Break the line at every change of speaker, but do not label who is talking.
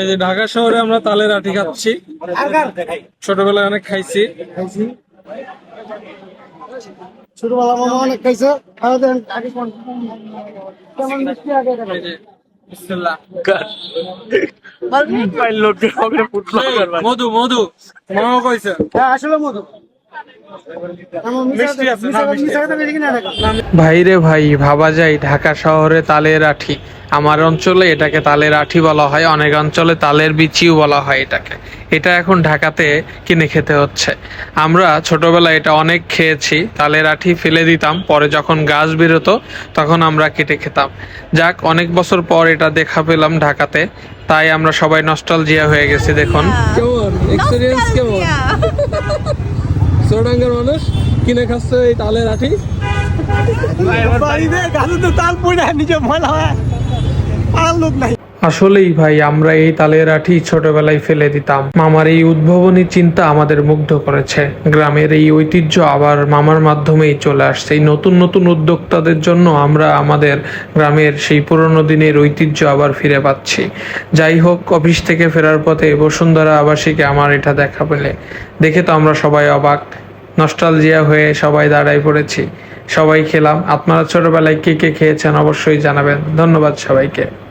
এই যে ঢাকা শহরে আমরা তালের আটি খাচ্ছি। ছোটবেলায় অনেক খাইছি।
ছোটবেলা মামা অনেক।
মধু মধু। মামা কইছে।
হ্যাঁ আসলে মধু। দেখা
ভাই রে ভাই ভাবা যায় ঢাকা শহরে তালের আঠি আমার অঞ্চলে এটাকে তালের আঠি বলা হয় অনেক অঞ্চলে তালের বিচিও বলা হয় এটাকে। এটা এখন ঢাকাতে কিনে খেতে হচ্ছে। আমরা ছোটবেলায় এটা অনেক খেয়েছি তালের আঠি ফেলে দিতাম পরে যখন গাছ বেরোতো তখন আমরা কেটে খেতাম। যাক অনেক বছর পর এটা দেখা পেলাম ঢাকাতে তাই আমরা সবাই নস্টালজিয়া হয়ে গেছি দেখুন।
কেমন? এক্সপিরিয়েন্স কেমন? সোডাঙ্গার মানুষ কিনে খাচ্ছে এই তালের আটি
বাড়িতে গাছে তো তাল পড়ে নিজে হয়।
আসলেই ভাই, আমরা এই তালের আঠি ছোটবেলায় ফেলে দিতাম। মামার এই উদ্ভাবনী চিন্তা আমাদের মুগ্ধ করেছে। গ্রামের এই ঐতিহ্য আবার মামার মাধ্যমেই চলে আসছে। এই নতুন নতুন উদ্যোক্তাদের জন্য আমরা আমাদের গ্রামের সেই পুরনো দিনের ঐতিহ্য আবার ফিরে পাচ্ছি। যাই হোক, অফিস থেকে ফেরার পথে বসুন্ধরা আবাসিকে আমার এটা দেখা পেলে। দেখে তো আমরা সবাই অবাক। নস্টালজিয়া হয়ে সবাই দাঁড়াই পড়েছি। সবাই খেলাম। আপনারা ছোটবেলায় কে কে খেয়েছেন অবশ্যই জানাবেন। ধন্যবাদ সবাইকে।